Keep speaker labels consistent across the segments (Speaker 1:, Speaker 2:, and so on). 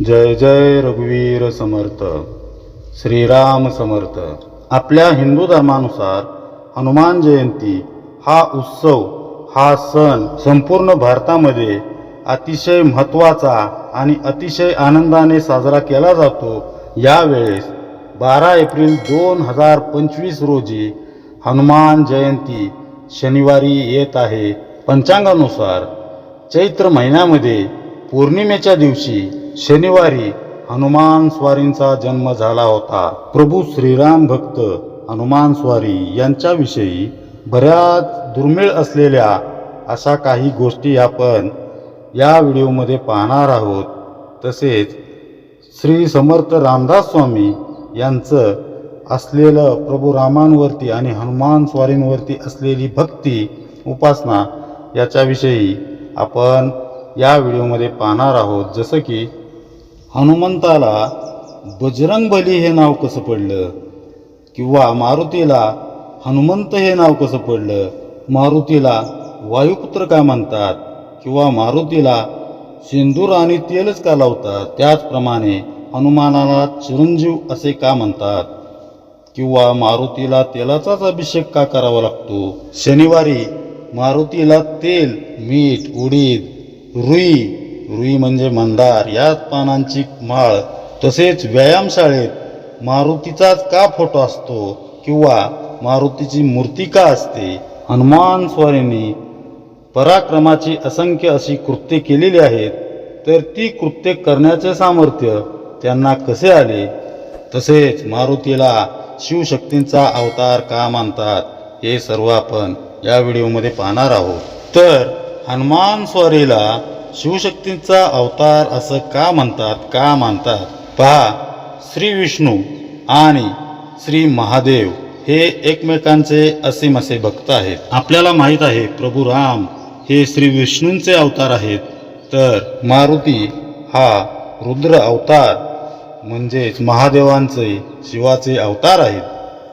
Speaker 1: जय जय रघुवीर समर्थ. श्रीराम समर्थ. आपल्या हिंदू धर्मानुसार हनुमान जयंती हा उत्सव हा सण संपूर्ण भारतामध्ये अतिशय महत्त्वाचा आणि अतिशय आनंदाने साजरा केला जातो. यावेळेस बारा एप्रिल दोन हजार पंचवीस रोजी हनुमान जयंती शनिवारी येत आहे. पंचांगानुसार चैत्र महिन्यामध्ये पौर्णिमेच्या दिवशी शनिवारी हनुमान स्वारींचा जन्म झाला होता. प्रभू श्रीराम भक्त हनुमान स्वारी यांच्याविषयी बऱ्याच दुर्मिळ असलेल्या अशा काही गोष्टी आपण या व्हिडिओमध्ये पाहणार आहोत. तसेच श्री समर्थ रामदास स्वामी यांचं असलेलं प्रभू रामांवरती आणि हनुमान स्वारींवरती असलेली भक्ती उपासना याच्याविषयी आपण या व्हिडिओमध्ये पाहणार आहोत. जसं की हनुमंताला बजरंगबली हे नाव कसं पडलं? किंवा मारुतीला हनुमंत हे नाव कसं पडलं? मारुतीला वायुपुत्र का म्हणतात? किंवा मारुतीला सिंदूर आणि तेलच का लावतात? त्याचप्रमाणे हनुमानाला चिरंजीव असे का म्हणतात? किंवा मारुतीला तेलाचाच अभिषेक का करावा लागतो? शनिवारी मारुतीला तेल मीठ उडीद रुई रुई म्हणजे मंदार याच पानांची माळ तसेच व्यायामशाळेत मारुतीचाच का फोटो असतो किंवा मारुतीची मूर्ती का असते? हनुमान स्वारींनी पराक्रमाची असंख्य अशी कृत्ये केलेली आहेत तर ती कृत्ये करण्याचे सामर्थ्य त्यांना कसे आले? तसेच मारुतीला शिवशक्तींचा अवतार का मानतात? हे सर्व आपण या व्हिडिओमध्ये पाहणार आहोत. तर हनुमान स्वारीला शिवशक्तींचा अवतार असं का म्हणतात का मानतात? पहा श्री विष्णू आणि श्री महादेव हे एकमेकांचे असीम असे भक्त आहेत. आपल्याला माहीत आहे प्रभू राम हे श्री विष्णूंचे अवतार आहेत. तर मारुती हा रुद्र अवतार म्हणजेच महादेवांचे शिवाचे अवतार आहेत.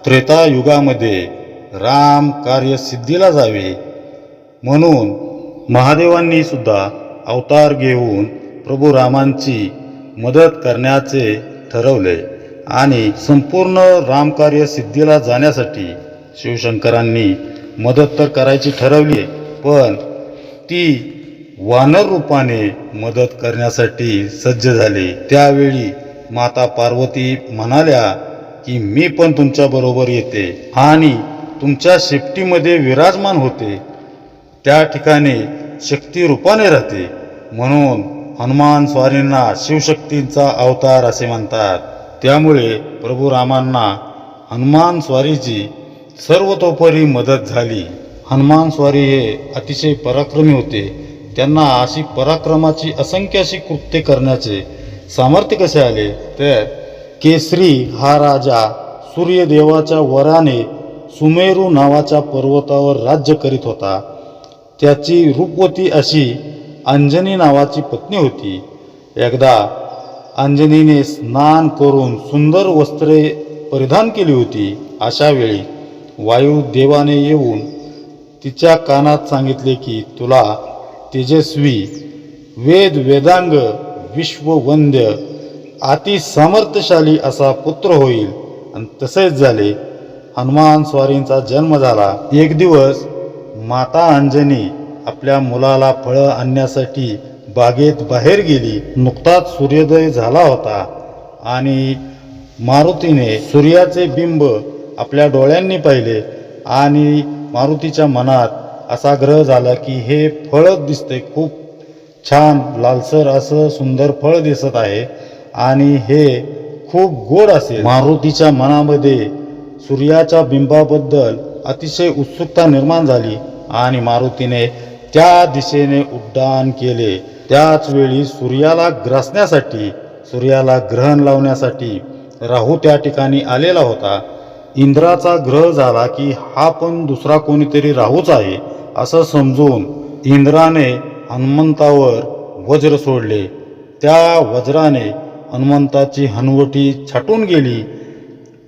Speaker 1: त्रेता युगामध्ये राम कार्य सिद्धीला जावे. म्हणून महादेवांनी सुद्धा अवतार घेऊन प्रभू रामांची मदत करण्याचे ठरवले आणि संपूर्ण रामकार्य सिद्धीला जाण्यासाठी शिवशंकरांनी मदत तर करायची ठरवली पण ती वानर रूपाने मदत करण्यासाठी सज्ज झाले. त्यावेळी माता पार्वती म्हणाल्या की मी पण तुमच्याबरोबर येते आणि तुमच्या शेपटीमध्ये विराजमान होते. त्या ठिकाणी शक्ती रूपाने राहते. म्हणून हनुमान स्वारींना शिवशक्तींचा अवतार असे म्हणतात. त्यामुळे प्रभू रामांना हनुमान स्वारीची सर्वतोपरी मदत झाली. हनुमान स्वारी हे अतिशय पराक्रमी होते. त्यांना अशी पराक्रमाची असंख्य अशी कृत्ये करण्याचे सामर्थ्य कसे आले? तर केसरी हा राजा सूर्यदेवाच्या वराने सुमेरू नावाच्या पर्वतावर राज्य करीत होता. त्याची रूपवती अशी अंजनी नावाची पत्नी होती. एकदा अंजनीने स्नान करून सुंदर वस्त्रे परिधान केली होती. अशा वेळी वायुदेवाने येऊन तिच्या कानात सांगितले की तुला तेजस्वी वेद वेदांग विश्ववंद्य अतिसामर्थ्यशाली असा पुत्र होईल. आणि तसेच झाले. हनुमान स्वारींचा जन्म झाला. एक दिवस माता अंजनी आपल्या मुलाला फळं आणण्यासाठी बागेत बाहेर गेली. नुकताच सूर्योदय झाला होता आणि मारुतीने सूर्याचे बिंब आपल्या डोळ्यांनी पाहिले आणि मारुतीच्या मनात असा ग्रह झाला की हे फळच दिसते. खूप छान लालसर असं सुंदर फळ दिसत आहे आणि हे खूप गोड असेल. मारुतीच्या मनामध्ये सूर्याच्या बिंबाबद्दल अतिशय उत्सुकता निर्माण झाली. आणि मारुतीने त्या दिशेने उड्डाण केले. त्याच वेळी सूर्याला ग्रासण्यासाठी सूर्याला ग्रहण लावण्यासाठी राहू त्या ठिकाणी आलेला होता. इंद्राचा ग्रह झाला की हा पण दुसरा कोणीतरी राहूच आहे असं समजून इंद्राने हनुमंतावर वज्र सोडले. त्या वज्राने हनुमंताची हनवटी छाटून गेली.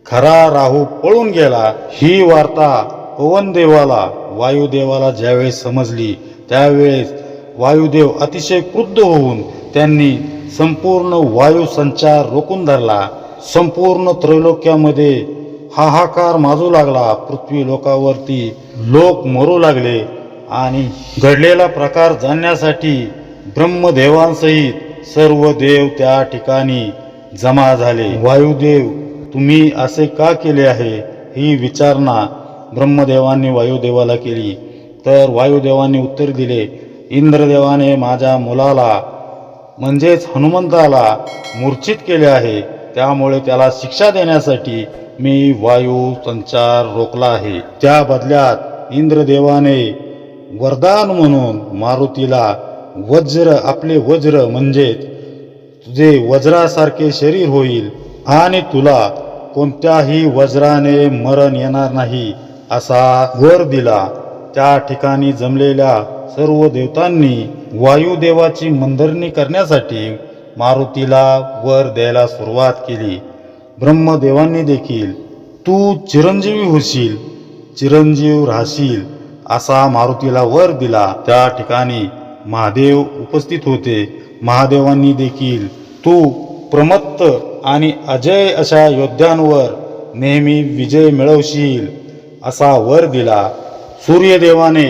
Speaker 1: खरा राहू पळून गेला. ही वार्ता पवनदेवाला वायुदेवाला ज्यावेळेस समजली त्यावेळेस वायुदेव अतिशय क्रुद्ध होऊन त्यांनी संपूर्ण वायू संचार रोखून धरला. संपूर्ण त्रैलोक्यामध्ये हाहाकार माजू लागला. पृथ्वी लोकावरती लोक मरू लागले आणि घडलेला प्रकार जाणण्यासाठी ब्रह्मदेवांसहित सर्व देव त्या ठिकाणी जमा झाले. वायुदेव तुम्ही असे का केले आहे? ही विचारणा ब्रह्मदेवांनी वायुदेवाला केली. तर वायुदेवांनी उत्तर दिले इंद्रदेवाने माझ्या मुलाला म्हणजेच हनुमंताला मूर्छित केले आहे. त्यामुळे त्याला शिक्षा देण्यासाठी मी वायू संचार रोखला आहे. त्या बदल्यात इंद्रदेवाने वरदान म्हणून मारुतीला वज्र आपले वज्र म्हणजेच तुझे वज्रासारखे शरीर होईल आणि तुला कोणत्याही वज्राने मरण येणार नाही. असा वर दिला. त्या ठिकाणी जमलेल्या सर्व देवतांनी वायुदेवाची मंदरणी करण्यासाठी मारुतीला वर द्यायला सुरुवात केली. ब्रह्मदेवांनी देखील तू चिरंजीवी होशील चिरंजीव राहशील असा मारुतीला वर दिला. त्या ठिकाणी महादेव उपस्थित होते. महादेवांनी देखील तू प्रमत्त आणि अजय अशा योद्ध्यांवर नेहमी विजय मिळवशील असा वर दिला सूर्यदेवाने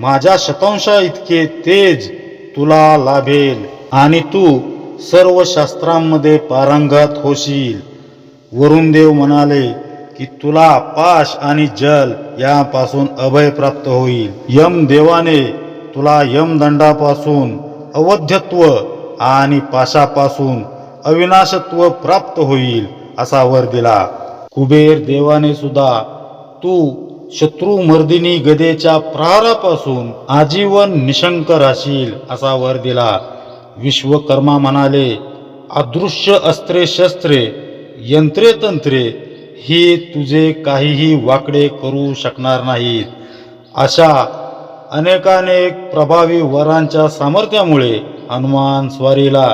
Speaker 1: माझ्या शतांशा इतके तेज तुला लाभेल आणि तू सर्व शास्त्रांमध्ये पारंगत होशील. वरुण देव म्हणाले की तुला पाश आणि जल यापासून अभय प्राप्त होईल. यम देवाने तुला यमदंडापासून अवध्यत्व आणि पाशापासून अविनाशत्व प्राप्त होईल असा वर दिला. कुबेर देवाने सुद्धा तू शत्रुमर्दिनी गदेच्या प्रहारापासून आजीवन निशंक राशील असा वर दिला. विश्वकर्मा म्हणाले अदृश्य अस्त्रे शस्त्रे यंत्रे तंत्रे हे तुझे काहीही वाकडे करू शकणार नाहीत. अशा अनेकानेक प्रभावी वरांच्या सामर्थ्यामुळे हनुमान स्वारीला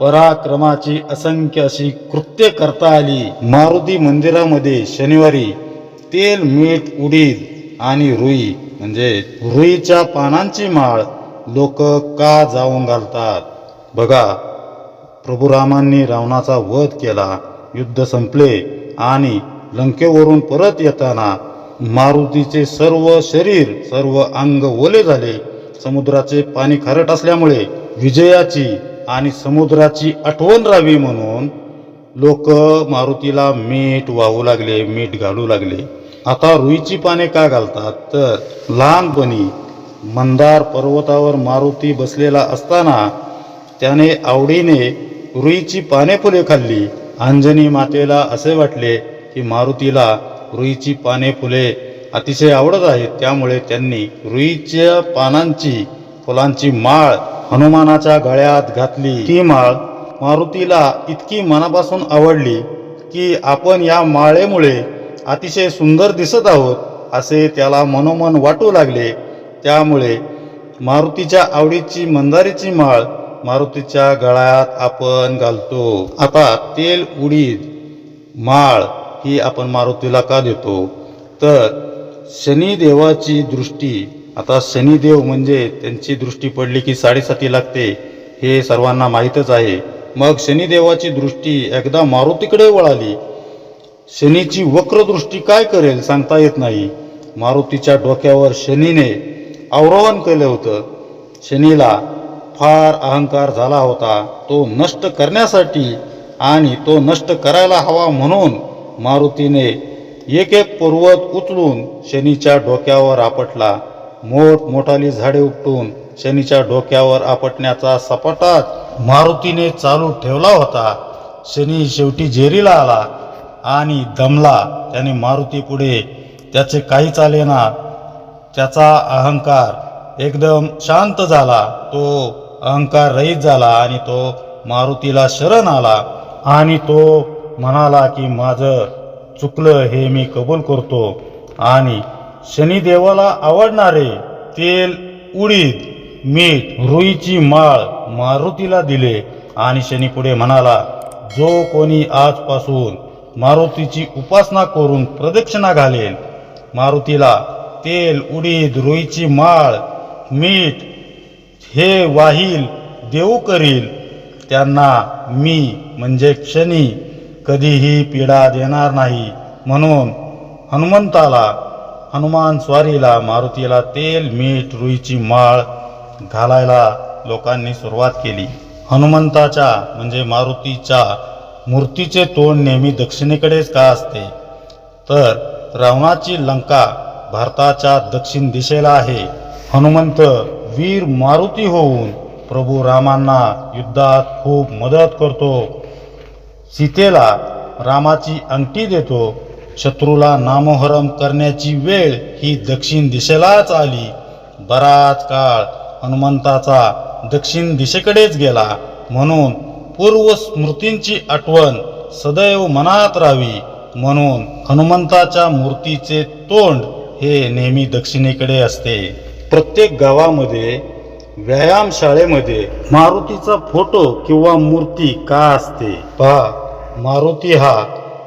Speaker 1: पराक्रमाची असंख्य अशी कृत्य करता आली. मारुती मंदिरामध्ये शनिवारी तेल मीठ उडीद आणि रुई म्हणजे रुईच्या पानांची माळ लोक का जाऊन घालतात? बघा प्रभू रामांनी रावणाचा वध केला युद्ध संपले आणि लंकेवरून परत येताना मारुतीचे सर्व शरीर सर्व अंग ओले झाले. समुद्राचे पाणी खारट असल्यामुळे विजयाची आणि समुद्राची आठवण राहावी म्हणून लोक मारुतीला मीठ वाहू लागले मीठ घालू लागले. आता रुईची पाने का घालतात? तर लहानपणी मंदार पर्वतावर मारुती बसलेला असताना त्याने आवडीने रुईची पाने फुले खाल्ली. अंजनी मातेला असे वाटले की मारुतीला रुईची पाने फुले अतिशय आवडत आहेत. त्यामुळे त्यांनी रुईच्या पानांची फुलांची माळ हनुमानाच्या गळ्यात घातली. ती माळ मारुतीला इतकी मनापासून आवडली की आपण या माळेमुळे अतिशय सुंदर दिसत आहोत असे त्याला मनोमन वाटू लागले. त्यामुळे मारुतीच्या आवडीची मंदारीची माळ मारुतीच्या गळ्यात आपण घालतो. आता तेल उडीद माळ ही आपण मारुतीला का देतो? तर शनिदेवाची दृष्टी आता शनिदेव म्हणजे त्यांची दृष्टी पडली की साडेसाती लागते हे सर्वांना माहीतच आहे. मग शनिदेवाची दृष्टी एकदा मारुतीकडे वळाली शनीची वक्रदृष्टी काय करेल सांगता येत नाही. मारुतीच्या डोक्यावर शनीने आवरोहण केलं होतं. शनीला फार अहंकार झाला होता. तो नष्ट करण्यासाठी आणि तो नष्ट करायला हवा म्हणून मारुतीने एक एक पर्वत उचलून शनीच्या डोक्यावर आपटला. मोठमोठाली झाडे उपटून शनीच्या डोक्यावर आपटण्याचा सपाटाच मारुतीने चालू ठेवला होता. शनी शेवटी जेरीला आला. आणि दमला त्याने मारुती पुढे. त्याचे काही चालेना त्याचा अहंकार एकदम शांत झाला. तो अहंकार रहित झाला आणि तो मारुतीला शरण आला आणि तो म्हणाला की माझं चुकलं हे मी कबूल करतो आणि शनिदेवाला आवडणारे तेल उडीद मीठ रुईची माळ मारुतीला दिले. आणि शनी पुढे म्हणाला जो कोणी आजपासून मारुतीची उपासना करून प्रदक्षिणा घालेल मारुतीला तेल उडीद रुईची माळ मीठ हे वाहील देऊ करील. त्यांना मी म्हणजे क्षणी कधीही पीडा देणार नाही. म्हणून हनुमंताला हनुमान स्वारीला मारुतीला तेल मीठ रुईची माळ घालायला लोकांनी सुरुवात केली. हनुमंताच्या म्हणजे मारुतीच्या मूर्तीचे तोंड नेहमी दक्षिणेकडेच का असते? तर रावणाची लंका भारताच्या दक्षिण दिशेला आहे. हनुमंत वीर मारुती होऊन प्रभू रामांना युद्धात खूप मदत करतो. सीतेला रामाची अंगठी देतो. शत्रूला नामोहरम करण्याची वेळ ही दक्षिण दिशेलाच आली. बराच काळ हनुमंताचा दक्षिण दिशेकडेच गेला. म्हणून पूर्व स्मृतींची आठवण सदैव मनात राहावी म्हणून हनुमंताच्या मूर्तीचे तोंड हे नेहमी दक्षिणेकडे असते. प्रत्येक गावामध्ये व्यायाम शाळेमध्ये मारुतीचा फोटो किंवा मूर्ती का असते? पहा मारुती हा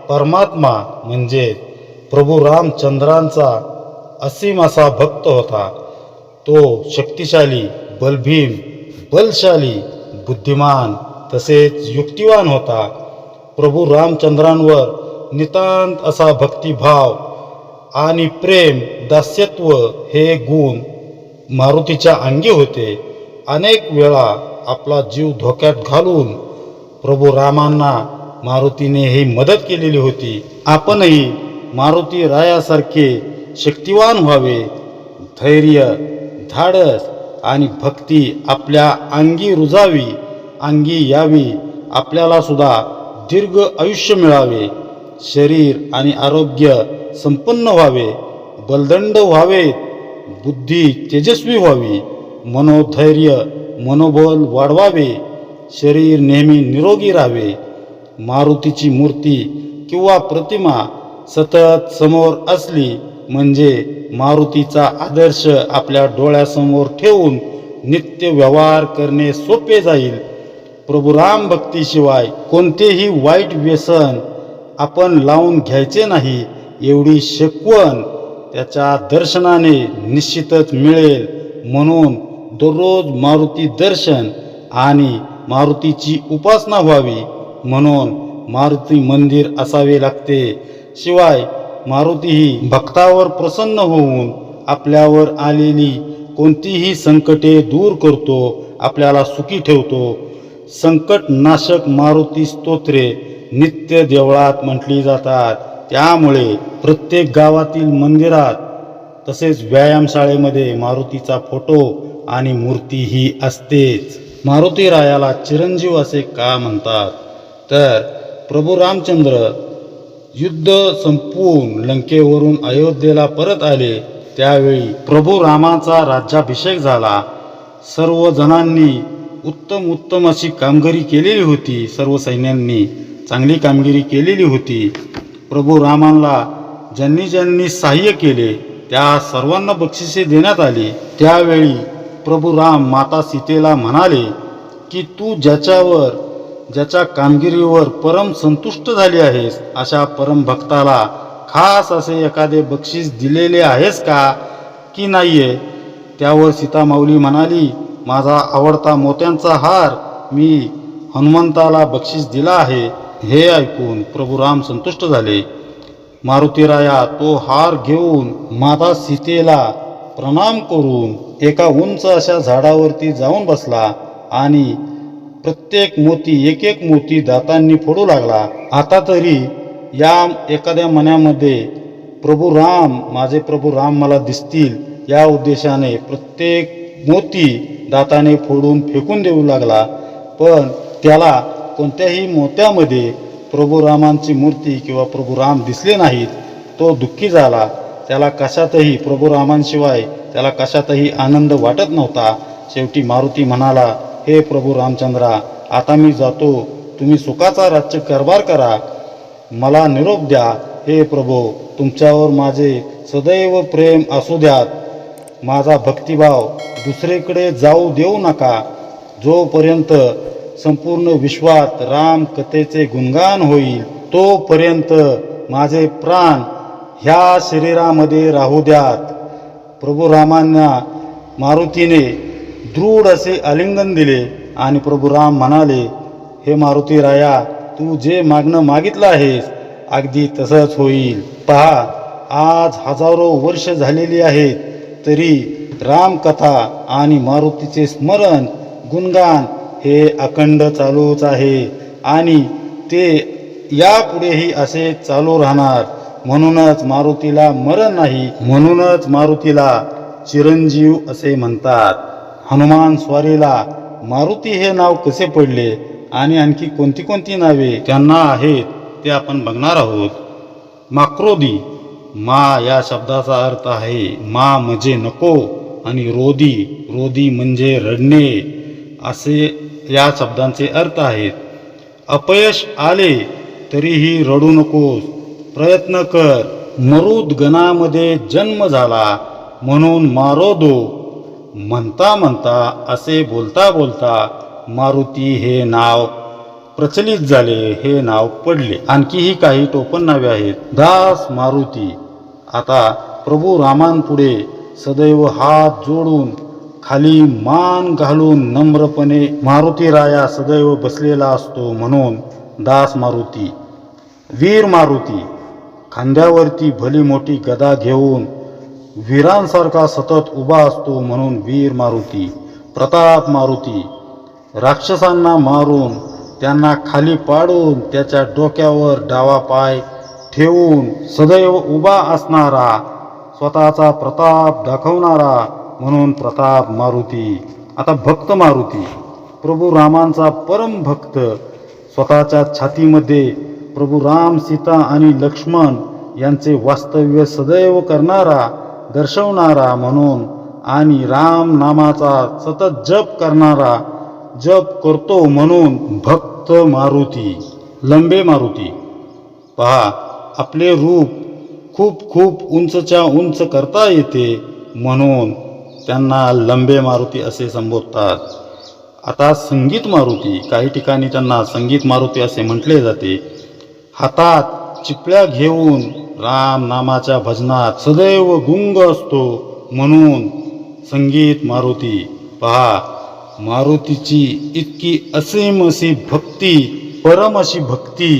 Speaker 1: परमात्मा म्हणजे प्रभू रामचंद्रांचा असीम असा भक्त होता. तो शक्तिशाली बलभीम बलशाली बुद्धिमान तसेच युक्तिवान होता. प्रभू रामचंद्रांवर नितांत असा भक्तिभाव आणि प्रेम दास्यत्व हे गुण मारुतीच्या अंगी होते. अनेक वेळा आपला जीव धोक्यात घालून प्रभू रामांना मारुतीने ही मदत केलेली होती. आपणही मारुती रायासारखे शक्तिवान व्हावे. धैर्य धाडस आणि भक्ती आपल्या अंगी रुजावी. अंगी यावी आपल्याला सुद्धा दीर्घ आयुष्य मिळावे शरीर आणि आरोग्य संपन्न व्हावे बलदंड व्हावेत बुद्धी तेजस्वी व्हावी मनोधैर्य मनोबल वाढवावे शरीर नेहमी निरोगी राहावे मारुतीची मूर्ती किंवा प्रतिमा सतत समोर असली म्हणजे मारुतीचा आदर्श आपल्या डोळ्यासमोर ठेवून नित्य व्यवहार करणे सोपे जाईल. प्रभू राम भक्तीशिवाय कोणतेही वाईट व्यसन आपण लावून घ्यायचे नाही एवढी शिकवण त्याच्या दर्शनाने निश्चितच मिळेल म्हणून दररोज मारुती दर्शन आणि मारुतीची उपासना व्हावी म्हणून मारुती मंदिर असावे लागते. शिवाय मारुती ही भक्तावर प्रसन्न होऊन आपल्यावर आलेली कोणतीही संकटे दूर करतो आपल्याला सुखी ठेवतो. संकटनाशक मारुती स्तोत्रे नित्य देवळात म्हटली जातात. त्यामुळे प्रत्येक गावातील मंदिरात तसेच व्यायामशाळेमध्ये मारुतीचा फोटो आणि मूर्ती ही असतेच. मारुती रायाला चिरंजीव असे का म्हणतात? तर प्रभू रामचंद्र युद्ध संपवून लंकेवरून अयोध्येला परत आले. त्यावेळी प्रभू रामाचा राज्याभिषेक झाला. सर्व जणांनी उत्तम उत्तम अशी कामगिरी केलेली होती. सर्व सैन्यांनी चांगली कामगिरी केलेली होती. प्रभू रामांना ज्यांनी ज्यांनी सहाय्य केले त्या सर्वांना बक्षिसे देण्यात आली. त्यावेळी प्रभू राम माता सीतेला म्हणाले की तू ज्याच्यावर ज्याच्या कामगिरीवर परम संतुष्ट झाली आहेस अशा परम भक्ताला खास असे एखादे बक्षीस दिलेले आहेस का? की नाहीये? त्यावर सीतामाऊली म्हणाली माझा आवडता मोत्यांचा हार मी हनुमंताला बक्षीस दिला आहे हे ऐकून प्रभू राम संतुष्ट झाले. मारुतीराया तो हार घेऊन माता सीतेला प्रणाम करून एका उंच अशा झाडावरती जाऊन बसला आणि प्रत्येक मोती एक एक मोती दातांनी फोडू लागला. आता तरी या एखाद्या मनामध्ये प्रभू राम माझे प्रभू राम मला दिसतील या उद्देशाने प्रत्येक मोती दाताने फोडून फेकून देऊ लागला. पण त्याला कोणत्याही मोत्यामध्ये प्रभू रामांची मूर्ती किंवा प्रभू राम दिसले नाहीत तो दुःखी झाला. त्याला कशातही प्रभू रामांशिवाय त्याला कशातही आनंद वाटत नव्हता. शेवटी मारुती म्हणाला हे प्रभू रामचंद्रा आता मी जातो. तुम्ही सुखाचा राज्य कारभार करा. मला निरोप द्या. हे प्रभू तुमच्यावर माझे सदैव प्रेम असू द्यात. माझा भक्तिभाव दुसरीकडे जाऊ देऊ नका. जोपर्यंत संपूर्ण विश्वात राम कथेचे गुणगान होईल तोपर्यंत माझे प्राण ह्या शरीरामध्ये राहू द्यात. प्रभू रामांना मारुतीने दृढ असे आलिंगन दिले आणि प्रभू राम म्हणाले हे मारुती राया तू जे मागणं मागितलं आहेस अगदी तसंच होईल. पहा आज हजारो वर्ष झालेली आहेत तरी रामकथा आणि मारुतीचे स्मरण गुणगान हे अखंड चालूच आहे आणि ते यापुढेही असे चालू राहणार. म्हणूनच मारुतीला मरण नाही म्हणूनच मारुतीला चिरंजीव असे म्हणतात. हनुमान स्वारीला मारुती हे नाव कसे पडले आणि आणखी कोणती कोणती नावे? त्यांना आहेत ते आपण बघणार आहोत. माक्रोदी मा या शब्दाचा अर्थ आहे मा म्हणजे नको आणि रोदी रोदी म्हणजे रडणे असे या शब्दांचे अर्थ आहेत. अपयश आले तरीही रडू नकोस प्रयत्न कर मरुद गणामध्ये जन्म झाला म्हणून मारोदो म्हणता म्हणता असे बोलता बोलता मारुती हे नाव प्रचलित झाले हे नाव पडले. आणखीही काही टोपण नावे आहेत. दास मारुती. आता प्रभू रामांपुढे सदैव हात जोडून खाली मान घालून नम्रपणे मारुती राया सदैव बसलेला असतो म्हणून दास मारुती वीर मारुती खांद्यावरती भली मोठी गदा घेऊन वीरांसारखा सतत उभा असतो म्हणून वीर मारुती प्रताप मारुती राक्षसांना मारून त्यांना खाली पाडून त्याच्या डोक्यावर डावा पाय ठेवून सदैव उभा असणारा स्वतःचा प्रताप दाखवणारा म्हणून प्रताप मारुती. आता भक्त मारुती. प्रभू रामांचा परम भक्त. स्वतःच्या छातीमध्ये प्रभू राम सीता आणि लक्ष्मण यांचे वास्तव्य सदैव करणारा दर्शवणारा म्हणून आणि राम नामाचा सतत जप करणारा जप करतो म्हणून भक्त मारुती. लंबे मारुती. पहा आपले रूप खूप खूप उंचच्या उंच करता येते म्हणून त्यांना लंबे मारुती असे संबोधतात. आता संगीत मारुती काही ठिकाणी त्यांना संगीत मारुती असे म्हटले जाते. हातात चिपळ्या घेऊन राम नामाच्या भजनात सदैव गुंग असतो म्हणून संगीत मारुती पहा मारुतीची इतकी असीम अशी भक्ती परम अशी भक्ती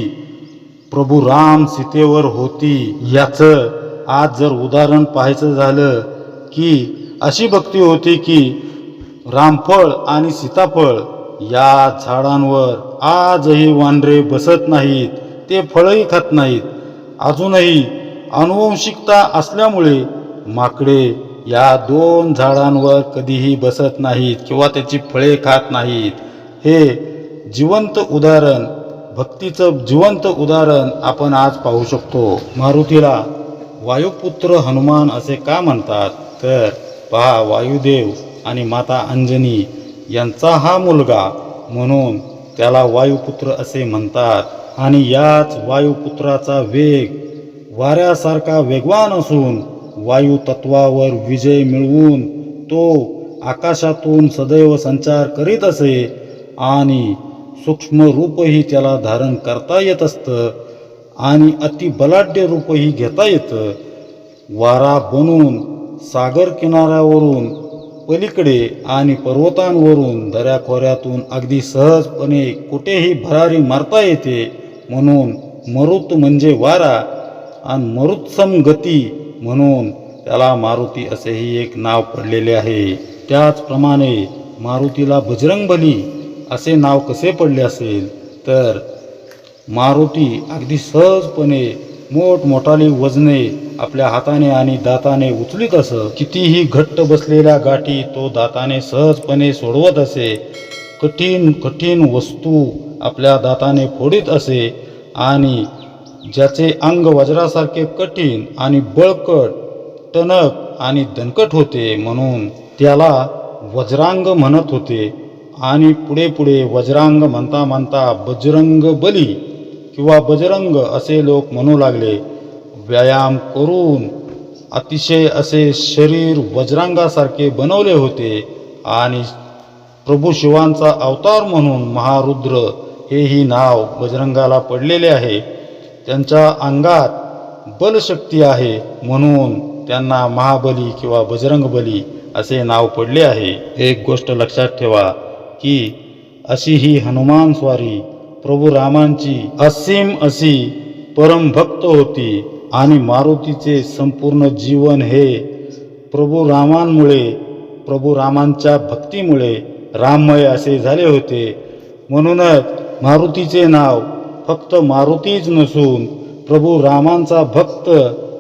Speaker 1: प्रभू राम सीतेवर होती. याचं आज जर उदाहरण पाहायचं झालं की अशी भक्ती होती की रामफळ आणि सीताफळ या झाडांवर आजही वानरे बसत नाहीत ते फळही खात नाहीत. अजूनही अनुवंशिकता असल्यामुळे माकडे या दोन झाडांवर कधीही बसत नाहीत किंवा त्याची फळे खात नाहीत. हे जिवंत उदाहरण भक्तीचं जिवंत उदाहरण आपण आज पाहू शकतो. मारुतीला वायुपुत्र हनुमान असे का म्हणतात? तर पहा वायुदेव आणि माता अंजनी यांचा हा मुलगा म्हणून त्याला वायुपुत्र असे म्हणतात. आणि याच वायुपुत्राचा वेग वाऱ्यासारखा वेगवान असून वायुतत्वावर विजय मिळवून तो आकाशातून सदैव संचार करीत असे आणि सूक्ष्म रूपही त्याला धारण करता येत असतं आणि अति बलाढ्य रूपही घेता येतं. वारा बनून सागर किनाऱ्यावरून पलीकडे आणि पर्वतांवरून दऱ्याखोऱ्यातून अगदी सहजपणे कुठेही भरारी मारता येते म्हणून मरुत म्हणजे वारा आणि मरुत्सम गती म्हणून त्याला मारुती असेही एक नाव पडलेले आहे. त्याचप्रमाणे मारुतीला बजरंगबली असे नाव कसे पडले असेल तर मारुती अगदी सहजपणे मोठमोठाली वजने आपल्या हाताने आणि दाताने उचलीत असं कितीही घट्ट बसलेल्या गाठी तो दाताने सहजपणे सोडवत असे कठीण कठीण वस्तू आपल्या दाताने फोडीत असे आणि ज्याचे अंग वज्रासारखे कठीण आणि बळकट टणक आणि दणकट होते म्हणून त्याला वज्रांग म्हणत होते. आणि पुढे पुढे वज्रांग म्हणता म्हणता बजरंग बली किंवा बजरंग असे लोक म्हणू लागले व्यायाम करून अतिशय असे शरीर वज्रांगासारखे बनवले होते आणि प्रभू शिवांचा अवतार म्हणून महारुद्र हेही नाव बजरंगाला पडलेले आहे. त्यांच्या अंगात बलशक्ती आहे म्हणून त्यांना महाबली किंवा बजरंगबली असे नाव पडले आहे. एक गोष्ट लक्षात ठेवा की अशी ही हनुमान स्वारी प्रभू रामांची असीम अशी परमभक्त होती आणि मारुतीचे संपूर्ण जीवन हे प्रभू रामांमुळे प्रभू रामांच्या भक्तीमुळे राममय असे झाले होते. म्हणूनच मारुतीचे नाव फक्त मारुतीच नसून प्रभू रामांचा भक्त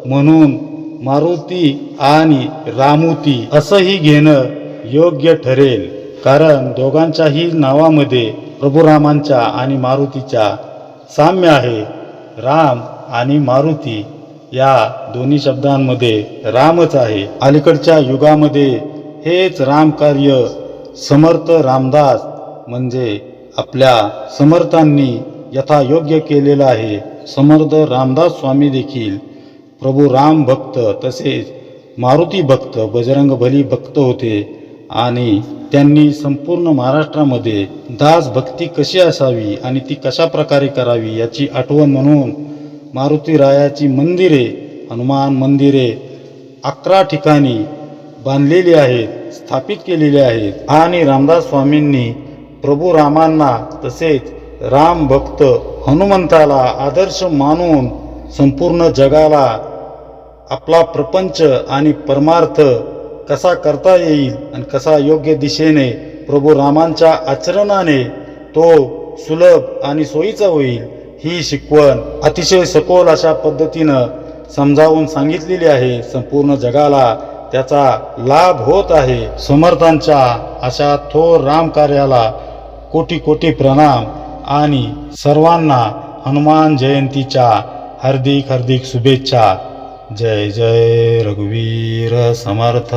Speaker 1: म्हणून मारुती आणि रामुती असंही घेणं योग्य ठरेल. कारण दोघांच्याही नावामध्ये प्रभू रामांच्या आणि मारुतीच्या साम्य आहे. राम आणि मारुती या दोन्ही शब्दांमध्ये रामच आहे. अलीकडच्या युगामध्ये हेच रामकार्य समर्थ रामदास म्हणजे आपल्या समर्थांनी यथायोग्य केलेलं आहे. समर्थ रामदास स्वामी देखील प्रभू राम भक्त तसेच मारुती भक्त बजरंग भली भक्त होते आणि त्यांनी संपूर्ण महाराष्ट्रामध्ये दासभक्ती कशी असावी आणि ती कशा प्रकारे करावी याची आठवण म्हणून मारुती रायाची मंदिरे हनुमान मंदिरे अकरा ठिकाणी बांधलेली आहेत स्थापित केलेली आहेत. आणि रामदास स्वामींनी प्रभू रामांना तसेच राम भक्त हनुमंताला आदर्श मानून संपूर्ण जगाला आपला प्रपंच आणि परमार्थ कसा करता येईल आणि कसा योग्य दिशेने प्रभू रामांच्या आचरणाने तो सुलभ आणि सोयीचा होईल ही शिकवण अतिशय सखोल अशा पद्धतीनं समजावून सांगितलेली आहे. संपूर्ण जगाला त्याचा लाभ होत आहे. समर्थांच्या अशा थोर राम कार्याला कोटी कोटी प्रणाम आणि सर्वांना हनुमान जयंतीच्या हार्दिक हार्दिक शुभेच्छा. जय जय रघुवीर समर्थ।